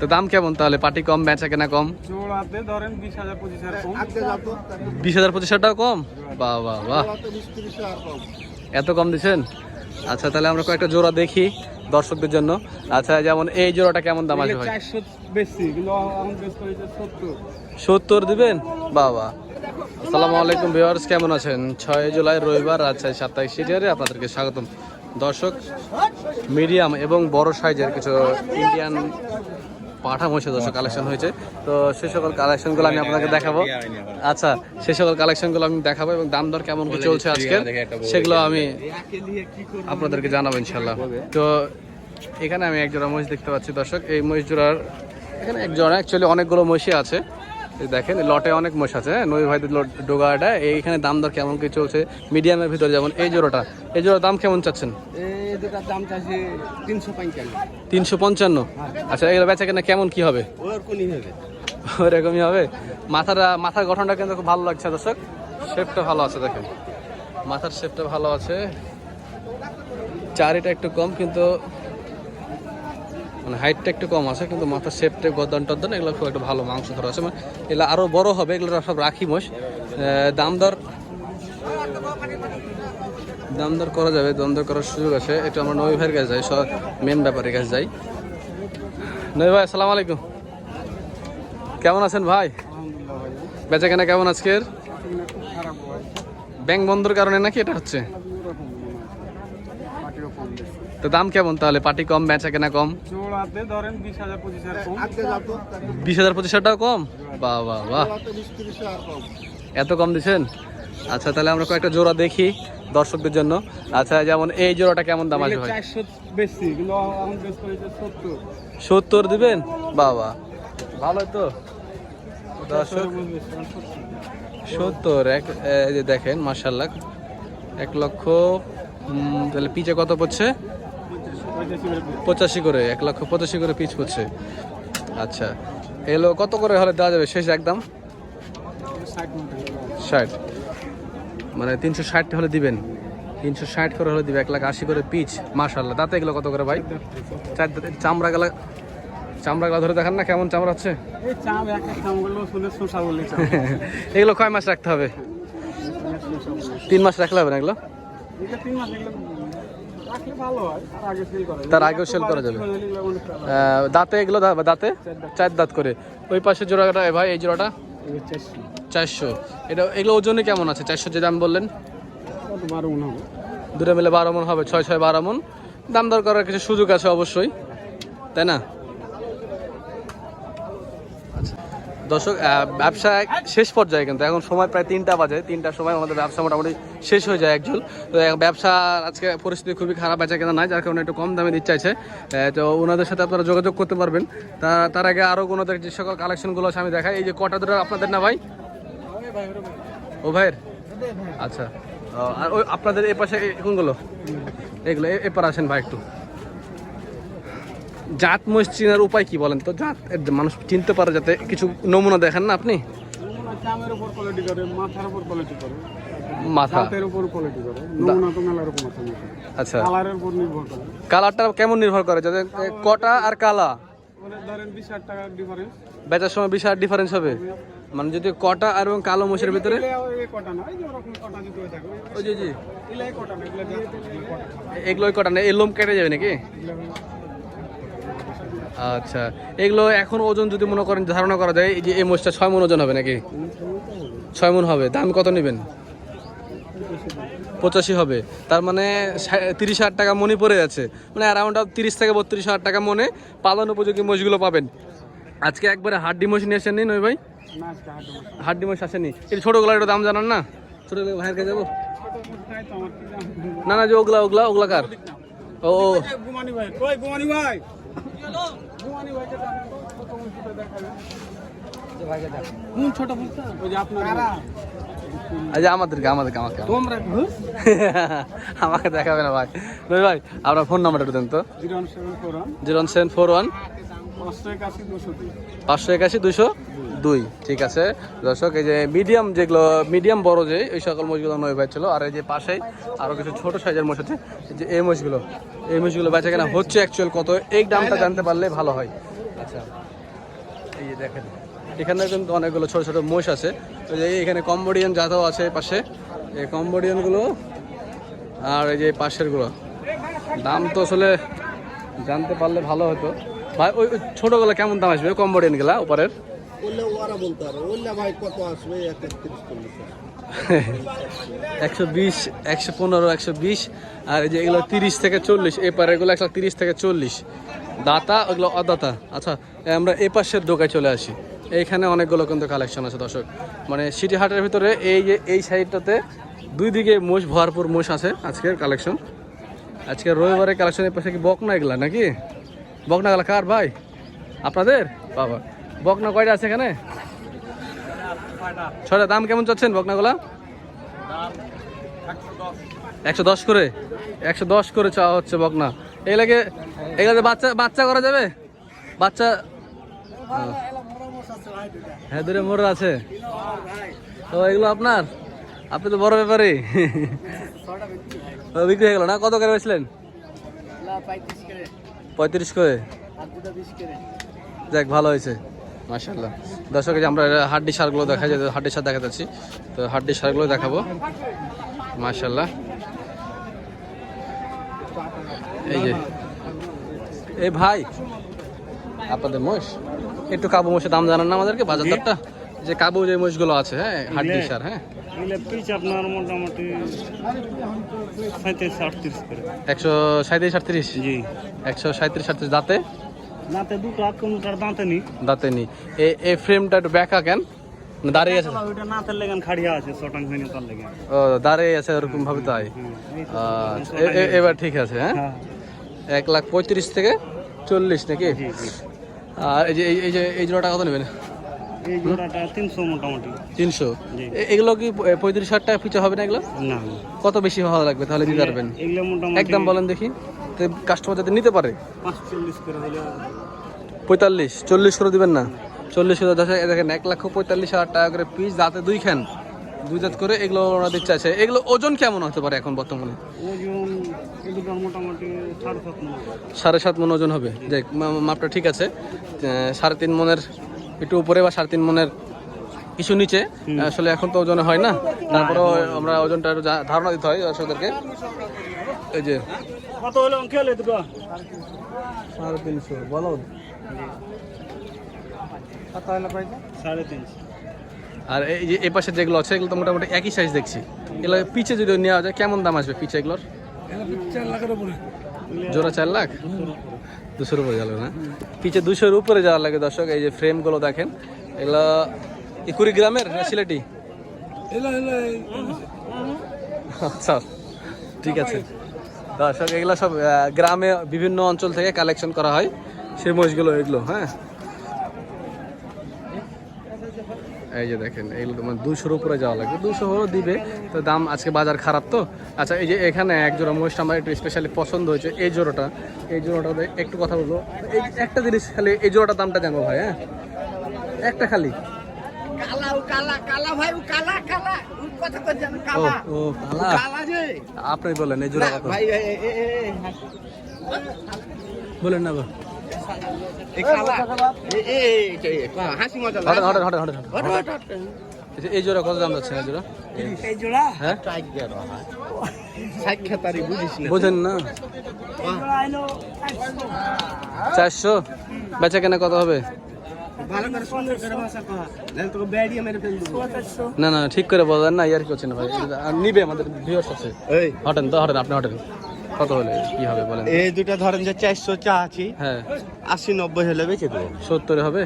তো দাম কেমন তাহলে? পাটি কম বেচা কেনা কম? জোড়াতে ধরেন বিশ হাজার পঁচিশ হাজার কম। বিশ হাজার পঁচিশ হাজার কম? বাহ বাহ বাহ। এত কম দিচ্ছেন? আচ্ছা তাহলে আমরা কয়েকটা জোড়া দেখি দর্শকদের জন্য। আচ্ছা যেমন এই জোড়াটা কেমন দাম আসবে করেছে সত্তর। সত্তর দিবেন? বাবা আসসালামু আলাইকুম ভিউয়ার্স কেমন আছেন? ছয় জুলাই রবিবার রাজশাহী সাপ্তাহিক সিরিয়ারে আপনাদেরকে স্বাগতম। দর্শক মিডিয়াম এবং বড় সাইজের কিছু ইন্ডিয়ান পাঠা মহিষের দর্শক কালেকশন হয়েছে। তো সে সকল কালেকশনগুলো আমি আপনাকে দেখাবো। আচ্ছা সে সকল কালেকশনগুলো আমি দেখাবো এবং দাম দর কেমন কি চলছে আজকে সেগুলো আমি আপনাদেরকে জানাব ইনশাল্লাহ তো এখানে আমি এক জোড়া মহিষ দেখতে পাচ্ছি দর্শক। এই মহিষ জোড়ার এখানে এক জোড়া অ্যাকচুয়ালি অনেকগুলো মহিষই আছে। দেখেন লটে অনেক মহিষ আছে হ্যাঁ? নই ভাইদের লট ডোগাটা এইখানে দাম দর কেমন কি চলছে? মিডিয়ামের ভিতরে যেমন এই জোড়াটা। এই জোড়ার দাম কেমন চাচ্ছেন? দুটার দাম চাইছে তিনশো পঞ্চান্ন। তিনশো পঞ্চান্ন? আচ্ছা এগুলো বেচা কেনা কেমন কি হবে? ওর কোনই হবে। ওরকমই হবে? মাথাটা মাথার গঠনটা কিন্তু খুব ভালো লাগছে দর্শক। শেপটা ভালো আছে দেখেন। মাথার শেপটা ভালো আছে। চারিটা একটু কম কিন্তু মানে হাইটটা একটু কম আছে কিন্তু মাথার শেপটা গদন টদ্দন এগুলো খুব একটা ভালো মাংস ধরা আছে। মানে এগুলো আরও বড় হবে এগুলো সব রাখি মোষ। দাম দর? দাম দর করা যাবে দাম দর করার সুযোগ আছে। এটা আমরা নবী ভাইয়ের কাছে যাই সব মেন ব্যাপারের কাছে যাই। নবী ভাই আসসালামু আলাইকুম। কেমন আছেন ভাই? আলহামদুলিল্লাহ বেচা কেনা কেমন আজকের? খুব খারাপ ব্যাংক বন্ধর কারণে নাকি এটা হচ্ছে? তো দাম কেমন তাহলে? পাটি কম বেচা কেনা কম ধরেন বিশ হাজার পঁচিশ হাজার টাকা কম? বাহ বাহ বাহ। এত কম দিচ্ছেন? আচ্ছা তাহলে আমরা কয়েকটা জোড়া দেখি। দর্শকদের জন্য। আচ্ছা যেমন এই জোড়াটা কেমন দাম আসবে সত্তর। দিবেন? বাহ ভালো তো। দর্শক সত্তর এক এই যে দেখেন মার্শাল্লাহ এক লক্ষ তাহলে পিচে কত পড়ছে? পঁচাশি করে এক লক্ষ পঁচাশি করে পিচ করছে আচ্ছা এলো কত করে হলে দেওয়া যাবে? শেষ একদম? ষাট। মানে তিনশো ষাট হলে দিবেন। তিনশো ষাট করে হলে দিবে এক লাখ আশি করে পিচ মাশাল্লাহ দাঁতে এগুলো কত করে ভাই? চার দাঁতে চামড়া গেলা চামড়া গেলা ধরে দেখান না কেমন চামড়া হচ্ছে? এগুলো কয় মাস রাখতে হবে? তিন মাস রাখলে হবে না এগুলো। তার আগেও সেল করা যাবে। দাঁতে এগুলো দাঁতে? চার দাঁত। করে। ওই পাশে জোড়াটা ভাই এই জোড়াটা? চারশো। এটা এগুলো ওজনে কেমন আছে? চারশো যে দাম বললেন? বারো মন হবে? দুটো মিলে বারো মন হবে ছয় ছয় বারো মন। দাম দর করার কিছু সুযোগ আছে অবশ্যই। তাই না আচ্ছা দর্শক ব্যবসা শেষ পর্যায়ে কিন্তু এখন সময় প্রায় তিনটা বাজে। তিনটার সময় আমাদের ব্যবসা মোটামুটি শেষ হয়ে যায় একজন। তো ব্যবসা আজকে পরিস্থিতি খুবই খারাপ বেচা কেনা নাই, যার কারণে একটু কম দামে দিতে চাইছে। তো ওনাদের সাথে আপনারা যোগাযোগ করতে পারবেন। তা, তার আগে আরও ওনাদের যে সকল কালেকশনগুলো আছে, আমি দেখাই। এই যে কটা দুটো আপনাদের না ভাই? ও ভাইয়ের? আচ্ছা। আর ওই আপনাদের এ পাশে কোনগুলো? এগুলো এপার আসেন ভাই একটু। জাত মহিষ চিনার উপায় কি বলেন তো? জাত মানুষ চিনতে পারে যাতে কিছু নমুনা দেখেন না আপনি? মাথা। আচ্ছা। কালারটা কেমন নির্ভর করে? যাতে কটা আর কালা? মানে ধরেন বিশ হাজার ডিফারেন্স বেচার সময় হবে। মানে যদি কটা আর এবং কালো মহিষের ভিতরে? এগুলোই কটা না এই লোম কেটে যাবে নাকি? আচ্ছা এগুলো এখন ওজন যদি মনে করেন, ধারণা করা যায় যে এই মোষটা ছয় মন ওজন হবে নাকি? ছয় মন হবে, দাম কত নেবেন? পঁচাশি হবে। তার মানে তিরিশ হাজার টাকা মনে পড়ে যাচ্ছে। মানে অ্যারাউন্ড তিরিশ থেকে বত্রিশ হাজার টাকা মনে পালন উপযোগী মোষগুলো পাবেন। আজকে একবারে হাড্ডি মোষ নিয়ে আসেন নি নই ভাই? হাড্ডি মোষ আসেনি। এই ছোটোগুলো একটু দাম জানান না। ছোটো ভাইয়ের কাছে যাব? না না, যে ওগুলা ওগুলা ওগুলা কার? ও গুমানি ভাই গুমানি ভাই? কোন ছোট ওই যে আপনার আমাদেরকে আমাদেরকে আমাকে। তোমরা আমাকে দেখাবে না ভাই। নই ভাই আপনার ফোন নাম্বারটা দেন তো। Zero seven four one. Zero seven four one. পাঁচশো একাশি দুশো দুই, ঠিক আছে? দর্শক, এই যে মিডিয়াম যেগুলো, মিডিয়াম বড় যে, এই সকল মোষগুলো নয় ছিল আর এই যে পাশেই আরও কিছু ছোট সাইজের মোষ আছে যে এই মোষগুলো এই মোষগুলো বেচা কেনা হচ্ছে অ্যাকচুয়াল কত, এই দামটা জানতে পারলে ভালো হয়। আচ্ছা এই যে দেখেন, এখানে কিন্তু অনেকগুলো ছোট ছোট মোষ আছে। ওই এখানে কম্বোডিয়ান জাতও আছে পাশে। এই কম্বোডিয়ানগুলো আর এই যে পাশেরগুলো, দাম তো আসলে জানতে পারলে ভালো হতো। ভাই, ওই ওই ছোটগুলো কেমন দাম আসবে? কম্বোডিয়ানগুলা উপরের? বললে একশো বিশ, একশো পনেরো, একশো বিশ, আর এই যে এগুলো তিরিশ থেকে চল্লিশ এই পারে এগুলো একশো তিরিশ থেকে চল্লিশ। দাতা, ওগুলো অদাতা। আচ্ছা আমরা চলে আসি। এইখানে অনেকগুলো কিন্তু কালেকশন আছে, দর্শক। মানে সিটি হাটের ভিতরে এই যে, এই সাইডটাতে দুই দিকে মোষ, ভরপুর মোষ আছে আজকের কালেকশন আজকে রবিবারের কালেকশনের পাশে কি বকনা এগুলা নাকি? বকনা গেলা কার ভাই? আপনাদের? বাবা। বকনা কয়টা আছে এখানে? ছয়টা। দাম কেমন চাচ্ছেন বকনাগুলা? একশো দশ করে। একশো দশ করে চাওয়া হচ্ছে বকনা। এগুলাকে এগুলাতে বাচ্চা বাচ্চা করা যাবে? বাচ্চা হ্যাঁ। হ্যাঁ দূরে মোড় আছে। তো এগুলো আপনার? আপনি তো বড় ব্যাপারে। বিক্রি হয়ে গেল না? কত করে বেচলেন? পঁয়ত্রিশ করে। যাক ভালো হয়েছে। মাশাল্লাহ দর্শক আমরা হাড্ডি সারগুলো দেখা যায় হাড্ডি সার দেখা যাচ্ছি। তো হাড্ডি সারগুলো দেখাবো। মাশাল্লাহ এই যে। এই ভাই আপনাদের মোষ একটু কাবু মোষের দাম জানান না আমাদেরকে বাজার দরটা? যে কাবু যে মোষগুলো আছে হ্যাঁ হাড্ডি সার হ্যাঁ। আপনার মোটামুটি একশো সাঁত্রিশ আটত্রিশ? জি। একশো সাঁত্রিশ আটত্রিশ দাঁতে? দাঁতে দুটো কোনটার দাঁতে নি দাঁতে নি এই এই ফ্রেমটা একটু ব্যাকা কেন? দাঁড়িয়ে আছে। ওইটা নাতের লেগান খাড়িয়া আছে শটাং হয়নি তার লেগান ও দাঁড়িয়ে আছে ওরকম ভাবে তাই? আচ্ছা, এ- এ- এবার ঠিক আছে হ্যাঁ? হ্যাঁ। এক লাখ পঁয়ত্রিশ থেকে চল্লিশ নাকি? আর এই যে এই- যে এই জোড়াটা কত নেবেন? এই জোড়াটা তিনশো মোটামুটি। তিনশো? এগুলো কি পঁয়ত্রিশ হাজার টাকা পিছু হবে না এগুলো? না কত বেশি ভালো লাগবে তাহলে দিতে পারবেন? একদম বলেন দেখি। কাস্টমার যাতে নিতে পারে। পঁয়তাল্লিশ চল্লিশ করে দিবেন না। চল্লিশ করে দশ দেখেন এক লাখ পঁয়তাল্লিশ হাজার টাকা করে পিস দাঁতে দুই খান। দুই দাঁত করে এগুলো ওরা দিচ্ছে আছে এগুলো ওজন কেমন হতে পারে এখন বর্তমানে? সাড়ে সাত মন ওজন হবে। দেখ মা- মাপটা ঠিক আছে। সাড়ে তিন মনের একটু উপরে বা সাড়ে তিন মনের কিছু নিচে। আসলে এখন তো ওজনে হয় না। তারপরেও আমরা ওজনটা একটু ধারণা দিতে হয় দর্শকদেরকে। এই যে। কত হলো খেলে দুটো? সাড়ে তিনশো বলো। সাড়ে তিনশো। আর এই যে এই পাশে যেগুলো আছে এগুলো তো মোটামুটি একই সাইজ দেখছি। এগুলো পিছে যদি নেওয়া যায় কেমন দাম আসবে পিছে এগুলোর? জোড়া চার লাখ? দুশোর উপরে যাবে না? পিছে দুশোর উপরে যাওয়ার লাগে দর্শক এই যে ফ্রেমগুলো দেখেন। এগুলো এই কুড়িগ্রামের না সিলেটি? আচ্ছা ঠিক আছে। দর্শক, এগুলো সব গ্রামে বিভিন্ন অঞ্চল থেকে কালেকশন করা হয়। সেই মহিষগুলো, এগুলো হ্যাঁ। এই যে দেখেন, এগুলো তোমার দুশোর উপরে যাওয়া লাগবে। দুশো হলেও দিবে, তো দাম আজকে বাজার খারাপ তো। আচ্ছা এই যে এখানে এক জোড়া মহিষটা আমার একটু স্পেশালি পছন্দ হয়েছে, এই জোড়াটা। এই জোড়াটা একটু কথা বলব। একটা জিনিস, খালি এই জোড়াটার দামটা জানব ভাই হ্যাঁ? একটা খালি। কালা ও কালা কালা ভাই ও কালা কালা। ও কথা কই জানো কালা। ও ও কালা? কালা যে। আপনি বলেন এই জোড়া কত? ভাই বলেন না এই জোড়া কত দাম যাচ্ছে এই জোড়া? হ্যাঁ? বোঝেন না। চারশো? বেচা কেনা কত হবে? না না ঠিক করে বলেন না ইয়ার কি করছেন ভাই? আর নিবে আমাদের ভিউয়ার্স আছে। এই। হটেন তো হটেন আপনি হটেন। কত হলে কি হবে বলেন? এই দুটা ধরেন যে চারশো চা আছি হ্যাঁ। আশি নব্বই হলে বেঁচে দেবো। সত্তরে হবে?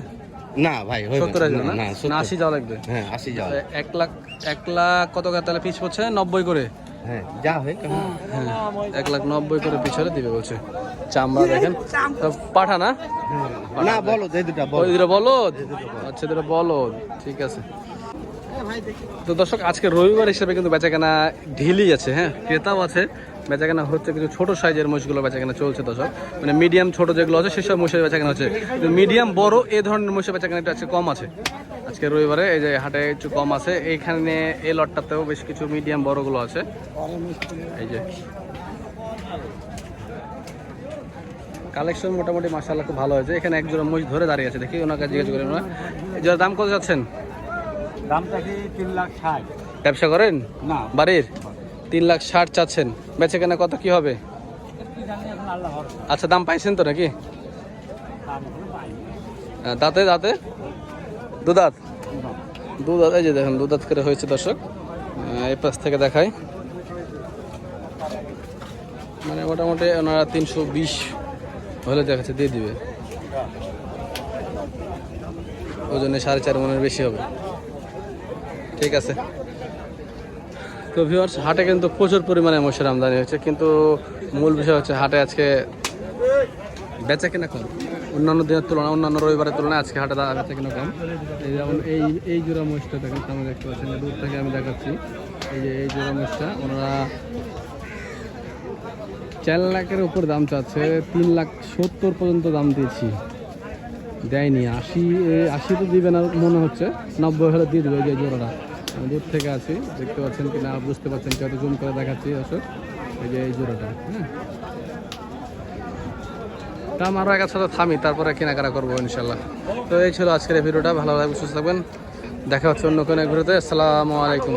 না ভাই হবে সত্তর না, আসবে না না? না। আশি যাওয়া লাগবে। হ্যাঁ আশি যাও এক লাখ এক লাখ কত করে তাহলে পিস পড়ছে? নব্বই করে। হ্যাঁ যা হয়। হ্যাঁ। এক লাখ নব্বই করে পিছনে দিবে বলছে। চামড়া দেখেন। পাঠা না? না বলো এই দুটা বলো। আচ্ছা দুটো বলো। ঠিক আছে। তো দর্শক আজকে রবিবার হিসেবে কিন্তু বেচাকেনা ঢিলি আছে হ্যাঁ? ক্রেতাও আছে। বেচাকেনা হচ্ছে কিছু ছোট সাইজের মোষগুলো বেচাকেনা চলছে দর্শক। মানে মিডিয়াম ছোট যেগুলো আছে সেসব মোষের বেচাকেনা হচ্ছে। মিডিয়াম বড় এ ধরনের মোষের বেচাকেনা একটু আজকে কম আছে। আজকে রবিবারে এই যে হাটে একটু কম আছে। এইখানে এই লটটাতেও বেশ কিছু মিডিয়াম বড়গুলো আছে। এই যে। কালেকশন মোটামুটি মাসাল্লাহ খুব ভালো হয়েছে। এখানে এক জোড়া মহিষ ধরে দাঁড়িয়ে আছে। দেখি ওনাকে জিজ্ঞেস করি ওনার। জোড়ার দাম কত যাচ্ছেন? দামটা কি তিন লাখ ষাট। ব্যবসা করেন? না। বাড়ির? তিন লাখ ষাট চাচ্ছেন। বেচে কেনা কত কি হবে? আচ্ছা দাম পাইছেন তো নাকি। আহ, দাঁতে দাঁতে? দুদাঁত? দুদাঁত এই যে দেখেন দুদাঁত করে হয়েছে দর্শক। এই পাশ থেকে দেখাই। মানে মোটামুটি ওনারা তিনশো বিশ হলে দেখাচ্ছে দিয়ে দিবে। ওজনে সাড়ে চার মনের বেশি হবে। ঠিক আছে। তো ভিউয়ার্স হাটে কিন্তু প্রচুর পরিমাণে মশার আমদানি হচ্ছে কিন্তু মূল বিষয় হচ্ছে হাটে আজকে বেচা কিনা কম। অন্যান্য দিনের তুলনায়, অন্যান্য রবিবারের তুলনায় আজকে হাটে বেচা কিনা কম। এই যেমন এই এই জোড়া মহিষটা দেখেন সামনে দেখতে পাচ্ছেন দূর থেকে আমি দেখাচ্ছি। এই যে এই জোড়া মহিষটা, ওনারা চার লাখের উপর দাম চাচ্ছে, তিন লাখ সত্তর পর্যন্ত দাম দিয়েছি। দেয়নি, আশি আশি তো দিবে না, মনে হচ্ছে। নব্বই হলে দিয়ে দেবে এই যে জোড়াটা। আমি দূর থেকে আছি, দেখতে পাচ্ছেন কি না বুঝতে পারছেন কি জুম করে দেখাচ্ছি অশোক এই যে এই জোড়াটা হ্যাঁ। দাম আরও এক সাথে থামি, তারপরে কেনাকাটা করব ইনশাল্লাহ। তো এই ছিল আজকের ভিডিওটা, ভালো লাগবে সুস্থ থাকবেন। দেখা হচ্ছে অন্য কোনো ঘুরেতে আসসালামু আলাইকুম।